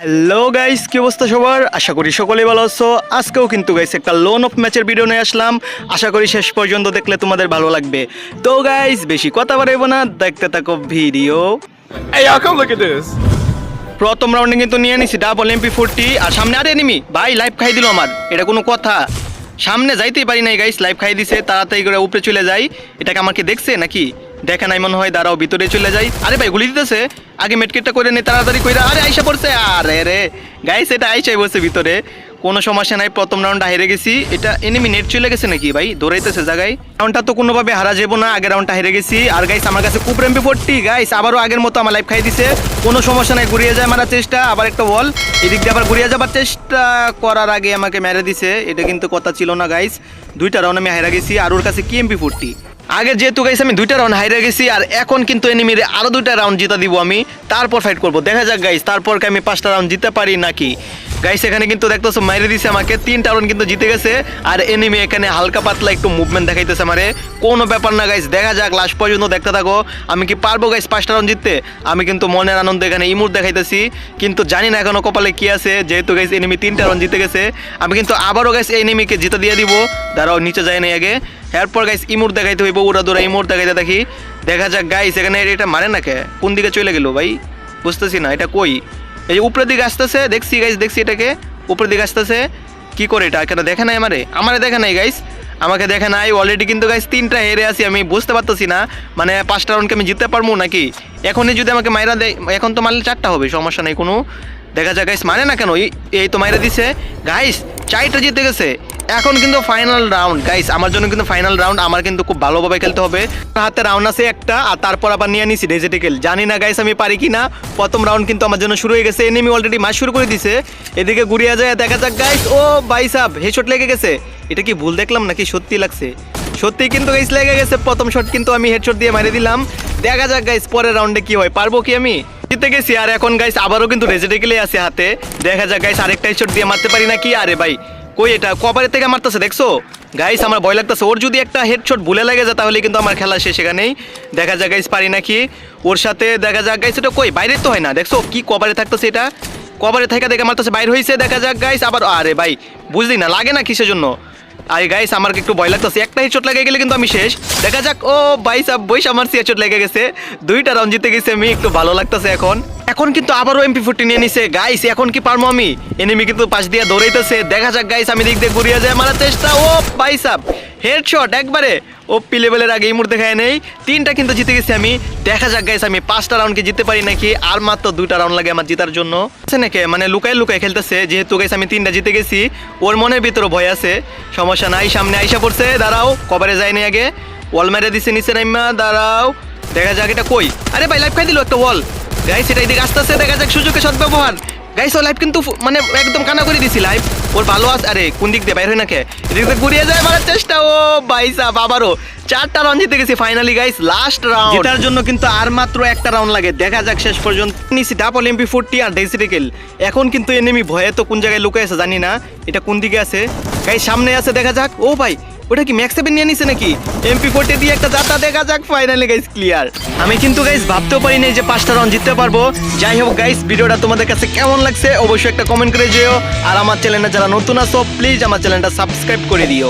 Hello guys কি অবস্থা সবার? আশা করি সকলেই ভালো আছো। আজকেও কিন্তু গাইস একটা লোন অফ ম্যাচের ভিডিও নিয়ে আসলাম। আশা করি শেষ পর্যন্ত দেখলে তোমাদের ভালো লাগবে। তো গাইস বেশি কথা বাড়াইবো না দেখতে থাকো ভিডিও প্রথম রাউন্ডে কিন্তু নিয়ে নিছি ডাবল এমপি ফোরটি আর সামনে আরে এনিমি ভাই লাইফ খাই দিল আমার। এটা কোনো কথা। সামনে যাইতেই পারি নাই গাইস লাইফ খাই দিছে তাড়াতাড়ি করে উপরে চলে যাই। এটাকে আমাকে দেখছে নাকি? দেখে নাই মনে হয়, দাঁড়াও, ভিতরে চলে যাই। আরে ভাই, গুলি দিতেছে? আগে মেটকেটটা করে নে, তাড়াতাড়ি কইরা। আরে, আইসা পড়ছে। আরে রে। গাইস এটা আইসাই বসে ভিতরে। কোনো সমস্যা নাই, প্রথম রাউন্ডটা হেরে গেছি। এটা এনিমি নেট চলে গেছে নাকি ভাই? দৌড়াইতেছে জায়গায়। রাউন্ডটা তো কোনোভাবে হারা যাব না, আগের রাউন্ডটা হেরে গেছি। আর গাইস আমার কাছে কুপ রেম্পি পড়টি গাইস আবারও আগের মতো আমার লাইফ খাই দিছে। কোনো সমস্যা নাই, ঘুরিয়ে যায় মারার চেষ্টা। আবার একটা বল এদিক দিয়ে আবার ঘুরিয়ে যাবার চেষ্টা করার আগে আমাকে মেরে দিছে। এটা কিন্তু কথা ছিল না গাইস দুইটা রাউন্ড আমি হারা গেছি। আর ওর কাছে কি এমপি ফোরটি আগে যেহেতু গাইস আমি দুইটা রাউন্ড হাইরে গেছি, আর এখন কিন্তু এনিমির আরও দুইটা রাউন্ড জিতা দিব আমি। তারপর ফাইট করব। দেখা যাক গাইস তারপর আমি পাঁচটা রাউন্ড জিতে পারি নাকি? গাইস এখানে কিন্তু দেখতেছো মাইরে দিছে আমাকে। তিনটা রাউন্ড কিন্তু জিতে গেছে, আর এনিমি এখানে হালকা পাতলা একটু মুভমেন্ট দেখাইতেছে আমারে। কোনো ব্যাপার না গাইস দেখা যাক লাস্ট পর্যন্ত দেখতে থাকো। আমি কি পারব গাইস পাঁচটা রাউন্ড জিততে? আমি কিন্তু মনের আনন্দ এখানে ইমুর দেখাইতেছি। কিন্তু জানি না এখনও কপালে কি আছে। যেহেতু গাইস এনিমি তিনটা রাউন্ড জিতে গেছে। আমি কিন্তু আবারও গাইস এনিমিকে জিতে দিয়ে দিব। দাঁড়াও, নিচে যায় নাই আগে। এরপর গাইস ইমুর দেখাইতে হইব উড়া দৌড়া ইমুর দেখাইতে দেখি। দেখা যাক গাইস এখানে এটা মারে না কে কোন দিকে চলে গেল ভাই? বুঝতেছি না, এটা কই? এই যে উপরের দিকে আসতেছে, দেখছি গাইস দেখছি এটাকে। উপরের দিকে আসতেছে, কি করে এটা? এখানে দেখে নাই আমারে? আমারে দেখে নাই গাইস আমাকে দেখে নাই অলরেডি কিন্তু গাইস তিনটা হেরে আছি, আমি বুঝতে পারতেছি না। মানে পাঁচটা রাউন্ডকে আমি জিততে পারব নাকি? এখনই যদি আমাকে মাইরা দেয়, এখন তো মারলে চারটা হবে, সমস্যা নেই কোনো। দেখা যাক গাইস মানে না কেন? এই তো মাইরা দিছে। গাইস চারটা জিতে গেছে। এখন কিন্তু ফাইনাল রাউন্ড গাইস আমার জন্য কিন্তু ফাইনাল রাউন্ড আমার কিন্তু খুব ভালোভাবে খেলতে হবে। হাতে রাউন্ড আছে একটা, আর তারপর আবার নিয়ে নিছি ডেজেটিকেল জানি না গাইস আমি পারি কি না প্রথম রাউন্ড কিন্তু আমার জন্য শুরু হয়ে গেছে এনিমি অলরেডি মাস শুরু করে দিছে। এদিকে ঘুরিয়ে যায় দেখা যাক গাইস ও ভাই সাহ হেডশট লেগে গেছে। এটা কি ভুল দেখলাম নাকি সত্যি লাগছে? সত্যি কিন্তু গাইস লেগে গেছে, প্রথম শট কিন্তু আমি হেডশট দিয়ে মারি দিলাম। দেখা যাক গাইস পরের রাউন্ডে কি হয়, পারব কি আমি? জিতে গেছি, আর এখন গাইস আবারও কিন্তু রেজেটিকেলে আছে হাতে। দেখা যাক গাইস আরেকটা হেডশট দিয়ে মারতে পারি নাকি? আরে ভাই কই এটা? কপারের থেকে মারতেছে, দেখছ? গাইস আমার ভয় লাগতেছে। ওর যদি একটা হেডশট ভুলে লাগে যায় তাহলে কিন্তু আমার খেলা শেষ এখানেই। দেখা যাক গাইস পারি নাকি? ওর সাথে দেখা যাক গাইস এটা কই? বাইরে তো হয় না, দেখছ? কি কভারে থাকতেছে এটা? কভারে থেকে দেখে মারতেছে, বাইর হয়েছে দেখা যাক গাইস আবার আরে ভাই, বুঝলি না, লাগে না কিসের জন্য? আরে গাইস আমার একটু ভয় লাগতেছে? একটা হেডশট লেগে গেলে কিন্তু আমি শেষ। দেখা যাক, ও ভাই সাহ বইস আমার হেডশট লেগে গেছে। দুইটা রাউন্ড জিতে গেছে, আমি একটু ভালো লাগতেছে এখন। এখন কিন্তু আবারও এমপি ফোরটি নিয়ে নিছে। গাইস এখন কি পারব আমি? এনিমি কিন্তু পাশ দিয়ে দৌড়াইতেছে। দেখা যাক গাইস আমি দিক দিয়ে ঘুরিয়ে যায় মারার চেষ্টা, ও ভাই সাহ হেডশট একবারে। ও পি লেভেলের আগে এই মুহূর্তে খায় নেই। তিনটা কিন্তু জিতে গেছি আমি। দেখা যাক গাইস আমি পাঁচটা রাউন্ডকে জিততে পারি নাকি? আর মাত্র দুইটা রাউন্ড লাগে আমার জেতার জন্য। নাকি? মানে লুকায় লুকায় খেলতেছে। যেহেতু গাইস আমি তিনটা জিতে গেছি, ওর মনের ভিতরে ভয় আছে। সমস্যা নাই, সামনে আইসা পড়ছে। দাঁড়াও কভারে যায়নি আগে। ওয়াল মেরে দিছে নিচে নাইমা। দাঁড়াও। দেখা যাক, এটা কই? আরে ভাই লাইফ খাই দিল একটা ওয়াল গাইস এটা এদিকে আস্তে আস্তে দেখা যাক, সুযোগে সদ্ব্যবহার। গাইস ও লাইফ কিন্তু মানে একদম কানা করে দিছি লাইফ ওর ভালো আছে আরে, কোন দিক দিয়ে বাইর হয় না কে? এদিক দিয়ে ঘুরিয়ে যায় মারার চেষ্টা। ও ভাই সাহ আবারও। চারটা রাউন্ড জিতে গেছি ফাইনালি গাইস লাস্ট রাউন্ড জেতার জন্য কিন্তু আর মাত্র একটা রাউন্ড লাগে। দেখা যাক শেষ পর্যন্ত। নিছি ডাবল এমপি ফোরটি আর ডেসিটিকেল এখন কিন্তু এনিমি ভয়ে তো কোন জায়গায় লুকে আছে জানি না। এটা কোন দিকে আছে? গাইস সামনে আছে, দেখা যাক। ও ভাই ওটা কি ম্যাক্স সেভেন নিয়ে নিছে নাকি? এমপি ফোরটি দিয়ে একটা যাত্রা দেখা যাক ফাইনালি গাইস ক্লিয়ার আমি কিন্তু গাইস ভাবতেও পারি নাই যে পাঁচটা রাউন্ড জিততে পারব। যাই হোক গাইস ভিডিওটা তোমাদের কাছে কেমন লাগছে অবশ্যই একটা কমেন্ট করে যেও। আর আমার চ্যানেলটা যারা নতুন আছো প্লিজ আমার চ্যানেলটা সাবস্ক্রাইব করে দিও।